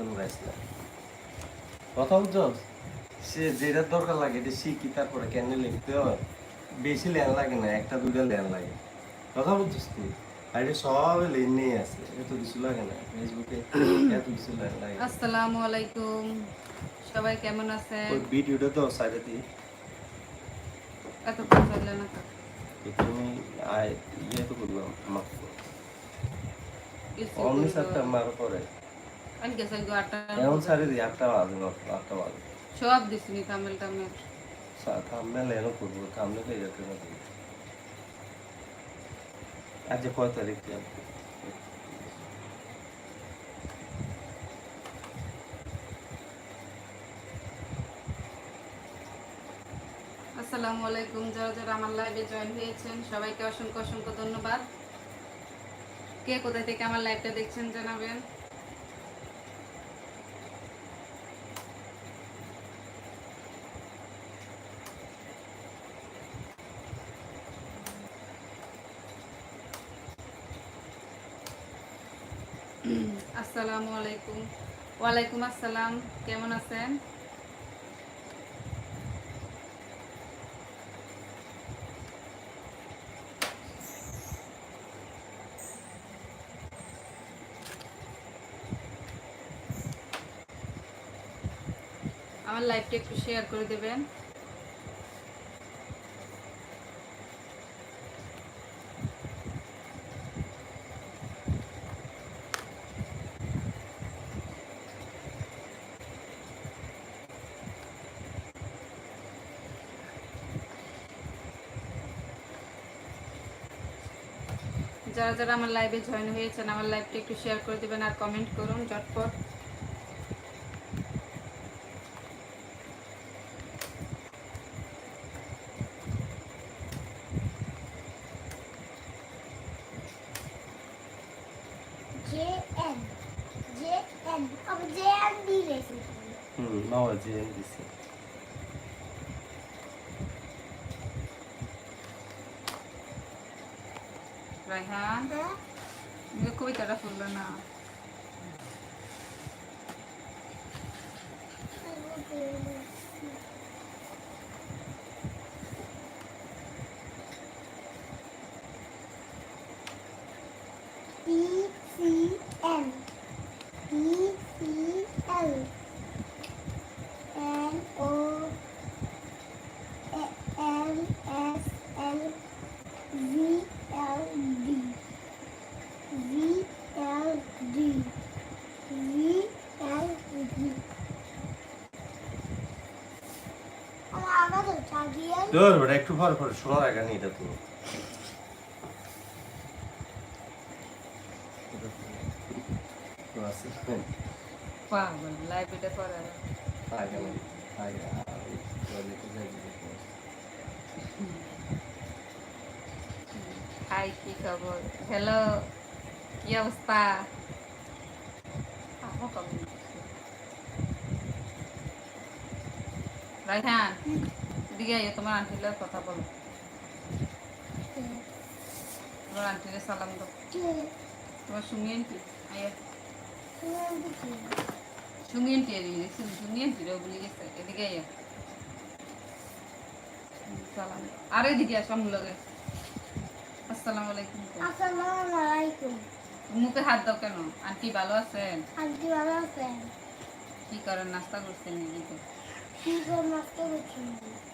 কোনো রাইস কথা বুঝছ সে যেটা দরকার লাগে এটা শিখি তারপরে কেন লিখতে হয়। বেশি লেন লাগে না একটা দুইটা লেন লাগে। কথা বুঝছিস তুই আর এটা সব লেন নিয়ে আছে এত কিছু লাগে না। ফেসবুকে এত কিছু লাগে। আসসালামু আলাইকুম। সবাই কেমন আছেন? ওই ভিডিওটা তো সাইডে দিই। না তুমি আয় ইয়ে তো করলাম আমার কিছু অমনি। মার পরে। এমন সারি দিই আটটা বাজে আটটা বাজে। সব লেনো করব আজ কয় তারিখ আসসালামু আলাইকুম যারা যারা আমার লাইভে জয়েন হয়েছেন সবাইকে অসংখ্য অসংখ্য ধন্যবাদ। কে কোথায় থেকে আমার লাইভটা দেখছেন জানাবেন? আসসালামু আলাইকুম। ওয়ালাইকুম আসসালাম। কেমন আছেন? আমার লাইভটা একটু শেয়ার করে দেবেন। যারা যারা আমার লাইভে জয়েন হয়েছেন আমার লাইভটা একটু শেয়ার করে দেবেন আর কমেন্ট করুন দিয়েছি। হুম বাবা জেন দিছে রায়হান কবিতাটা শুনলো না P তোর বেটা একটু পর পর শোনার আগে নি এটা তো তো আছে পাগল করার হাই কি খবর? হ্যালো কি অবস্থা। রায়হান। দিকে আইও তোমার আন্টির লগে কথা বলো। তোমার আন্টিরে সালাম দাও। তোমার সুমি আন্টি আইয়া সুমি আন্টি এদিকে দেখছি বলে গেছে এদিকে আইয়া সালাম। আর এদিকে আসো আমার লগে। আসসালামু আলাইকুম। আসসালামু আলাইকুম মুখে হাত দাও কেন? আন্টি ভালো আছেন? আন্টি ভালো আছেন? কি করেন? নাস্তা করছেন নাকি কি করে নষ্ট করছেন কেমন আছে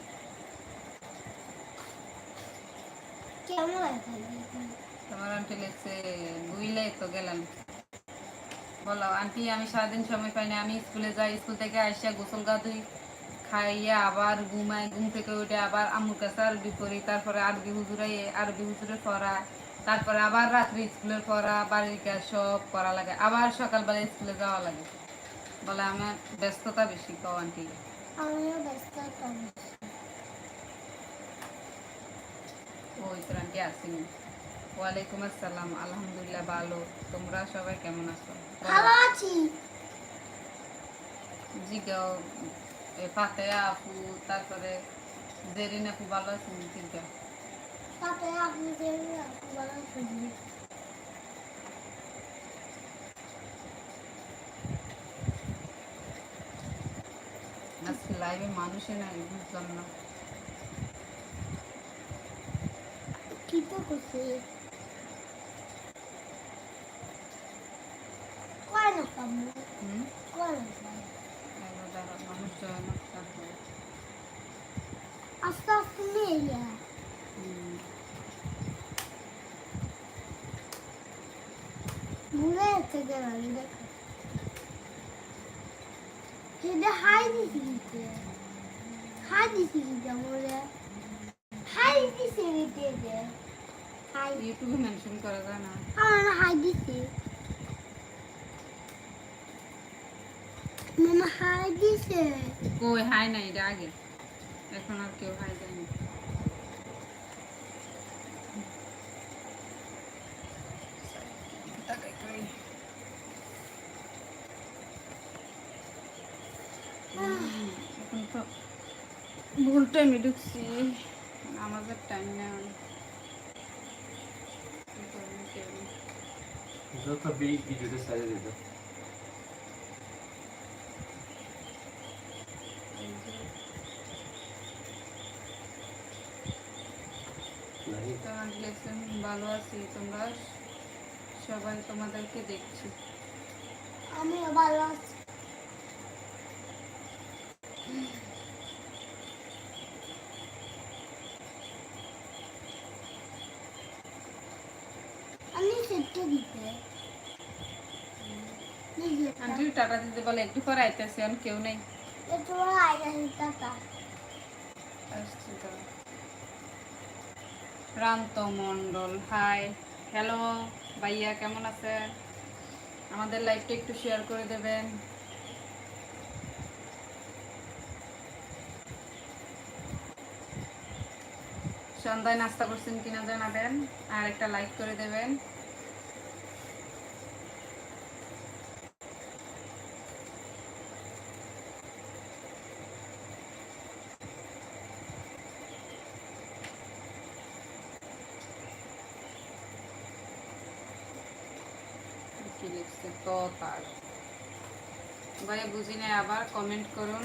তোমার আন্টি লেগছে বুইলে তো গেলাম। বলো আন্টি আমি সারাদিন সময় পাই না। আমি স্কুলে যাই স্কুল থেকে আসিয়া গোসল গা ধুই খাইয়া আবার ঘুমাই ঘুম থেকে উঠে আবার আম্মুর কাছে আরবি পড়ি তারপরে আরবি হুজুরাই আরবি হুজুরে পড়া তারপরে আবার রাত্রি স্কুলের পড়া বাড়ির কাজ সব করা লাগে আবার সকালবেলা স্কুলে যাওয়া লাগে। বলে আমার ব্যস্ততা বেশি কও আন্টি। আমিও ব্যস্ত ইতরানটি আসিনি ওয়ালাইকুম আসসালাম আলহামদুলিল্লাহ ভালো। তোমরা সবাই কেমন আছো? ভালো আছি। জিজ্ঞাও আপু তারপরে জেরিন আপু ভালো আছেন? জিজ্ঞা ফাতেয়া লাইভে মানুষে না বুঝলাম না। কি তো করছে কয় না কামু হুম কয় না কামু। এবার দাঁড়া মানুষ জয় না তারপরে আস্তে আস্তে নিয়ে যায় হুম ভুলে যেতে গেলাম দেখো সেটা ইউটিউবে মেনশন করা যায় না। আমার হাই দিছি মামা হাই দিছে কই হাই নাই এটা আগে। এখন আর কেউ হাই দেয়নি। তো ভুল টাইমে ঢুকছি। আমাদের টাইম নেই কি করব কেউ নেই। দিত এই যে নাই তোমার ভালো আছি তোমরা সবাই তোমাদেরকে দেখছি আমিও ভালো আছি আমি সেটা দিতে। আন্টি টাটা দিতে বলে একটু পরে আইতেছে এখন কেউ নেই। একটু টাকা। আসছি তো। প্রান্ত মণ্ডল হাই। হ্যালো ভাইয়া কেমন আছেন? আমাদের লাইভটা একটু শেয়ার করে দেবেন। সন্ধ্যায় নাস্তা করছেন কিনা জানাবেন আর একটা লাইক করে দেবেন। লিখছে তো তার। ভাই বুঝি নাই আবার কমেন্ট করুন।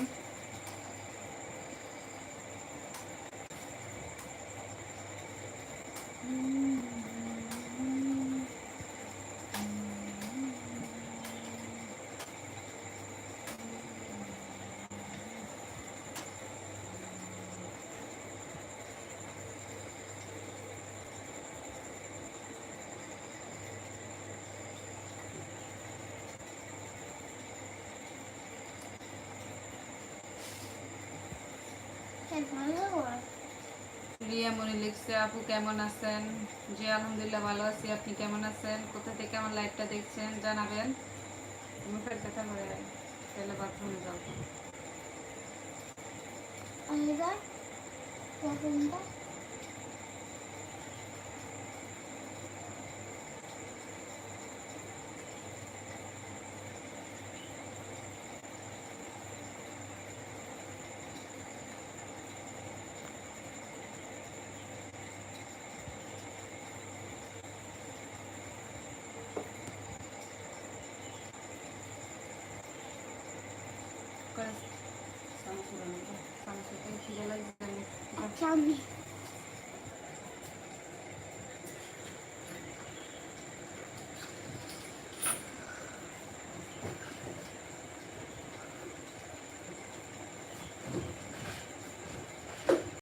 রিয়া মনি লিখছে, আপু কেমন আছেন? জি, আলহামদুলিল্লাহ ভালো আছি। আপনি কেমন আছেন? কোথা থেকে আমার লাইভটা দেখছেন জানাবেন। মুখের কথা করে তাহলে বাথরুমে যাও। আমরা প্রথমটা